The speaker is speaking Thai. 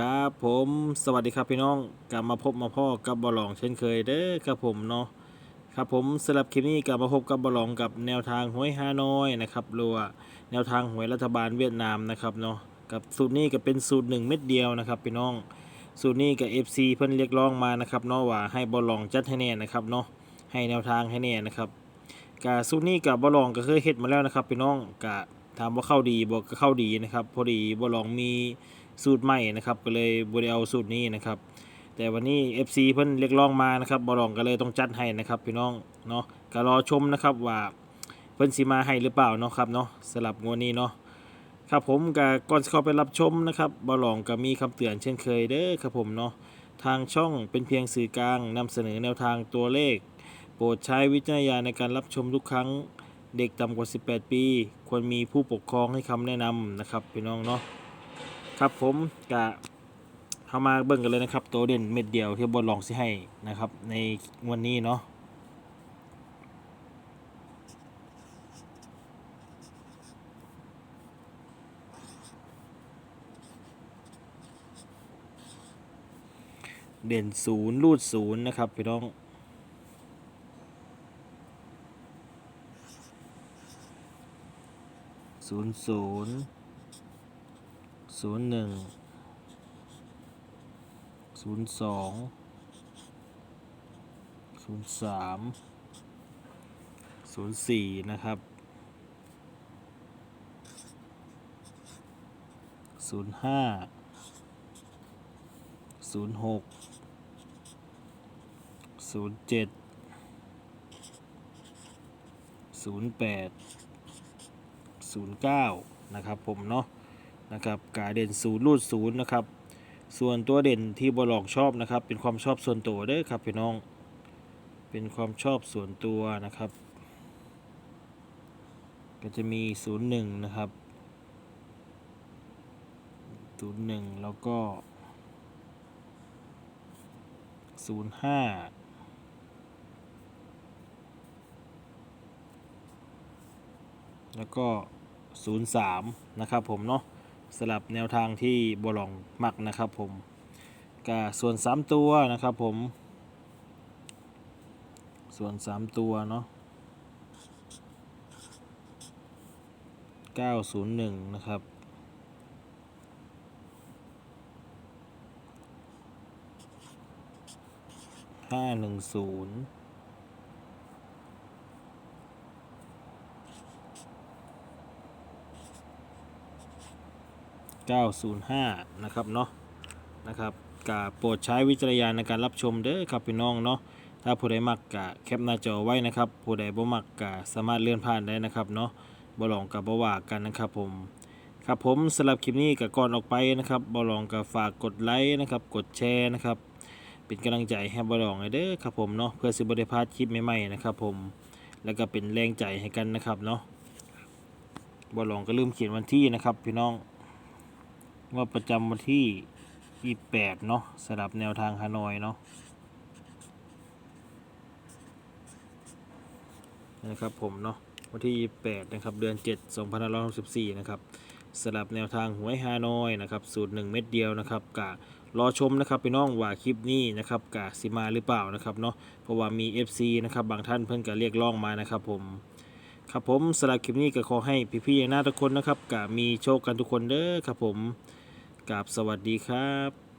ครับผมสวัสดีครับพี่น้องกลับมาพบมาพ่อกับบอลองเช่นเคยเด้อครับผมเนาะครับผมสำหรับคลิปนี้กลับมาพบกับบอลองกับแนวทางหวยฮานอยนะครับรือว่าแนวทางหวยรัฐบาลเวียดนามนะครับเนาะกับสูตรนี้ก็เป็นสูตรหนึ่งเม็ดเดียวนะครับพี่น้องสูตรนี้กับ FC เพิ่นเรียกร้องมานะครับเนาะว่าให้บอลองจัดให้แน่นะครับเนาะให้แนวทางให้แน่นะครับกาสูตรนี้กับบอลองก็เคยเฮ็ดมาแล้วนะครับพี่น้องกะถามว่าเข้าดีบอกก็เข้าดีนะครับพอดีบอลองมี สูตรใหม่นะครับก็เลยบริเอาสูตรนี้นะครับ แต่วันนี้ FC เพิ่นเรียกร้องมานะครับบอลองก็เลยต้องจัดให้นะครับพี่น้องเนาะก็รอชมนะครับว่าเพิ่นสิมาให้หรือเปล่าเนาะครับเนาะสลับงวดนี้เนาะครับผมก็ก่อนจะเข้าไปรับชมนะครับบอลองก็มีคำเตือนเช่นเคยเด้อครับผมเนาะทางช่องเป็นเพียงสื่อกลางนำเสนอแนวทางตัวเลข โปรดใช้วิจารณญาณในการรับชมทุกครั้งเด็กต่ำกว่า 18 ปี ควรมีผู้ปกครองให้คำแนะนำนะครับพี่น้องเนาะ ครับผมกะเข้ามาเบิ่งกันเลยนะครับตัวเด่นเม็ดเดียวที่บอลลองสิให้นะครับ ในวันนี้เนาะเด่นศูนย์รูดศูนย์นะครับพี่น้อง ศูนย์ศูนย์ ศูนย์หนึ่งศูนย์สองศูนย์สามศูนย์สี่นะครับศูนย์ห้าศูนย์หกศูนย์เจ็ดศูนย์แปดศูนย์เก้านะครับผมเนาะ นะครับกาเด่นศูนย์รูดศูนย์นะครับส่วนตัวเด่นที่บอลองชอบนะครับ เป็นความชอบส่วนตัวเด้อครับพี่น้อง เป็นความชอบส่วนตัวนะครับ ก็จะมีศูนย์หนึ่งนะครับศูนย์หนึ่งแล้วก็ศูนย์ห้าแล้วก็ศูนย์สามนะครับผมเนาะ สลับแนวทางที่บอลองมักนะครับผมก็ส่วน 3 ตัวนะครับผม ส่วน 3 ตัวเนาะ901 นะครับ 510 905 นะครับเนาะนะครับกาโปรดใช้วิจารณญาณในการรับชมเด้อครับพี่น้องเนาะถ้าผู้ใดมักกะแคปหน้าจอไว้นะครับผู้ใดบ่มักกะสามารถเลื่อนผ่านได้นะครับเนาะบ่ลองกับบ่ว่ากันนะครับผมครับผมสำหรับคลิปนี้กับก่อนออกไปนะครับบ่ลองกับฝากกดไลค์นะครับกดแชร์นะครับเป็นกำลังใจให้บ่ลองเด้อครับผมเนาะเพื่อสิบ่ได้พลาดคลิปใหม่ๆนะครับผมแล้วก็เป็นแรงใจให้กันนะครับเนาะบ่ลองก็ลืมเขียนวันที่นะครับพี่น้อง ว่าประจำวันที่ 28 เนาะสำหรับแนวทางฮานอยเนาะนะครับผมเนาะวันที่ 28 นะครับ เดือน 7 2564 นะครับสำหรับแนวทางหวยฮานอยนะครับสูตร 1 เม็ดเดียวนะครับกะรอชมนะครับพี่น้องว่าคลิปนี้นะครับกะสิมาหรือเปล่านะครับเนาะเพราะว่ามี FC นะครับบางท่านเพิ่นก็เรียกร้องมานะครับผมครับผมสำหรับคลิปนี้ก็ขอให้พี่ๆหน้าทุกคนนะครับกะมีโชคกันทุกคนเด้อครับผม กับสวัสดีครับ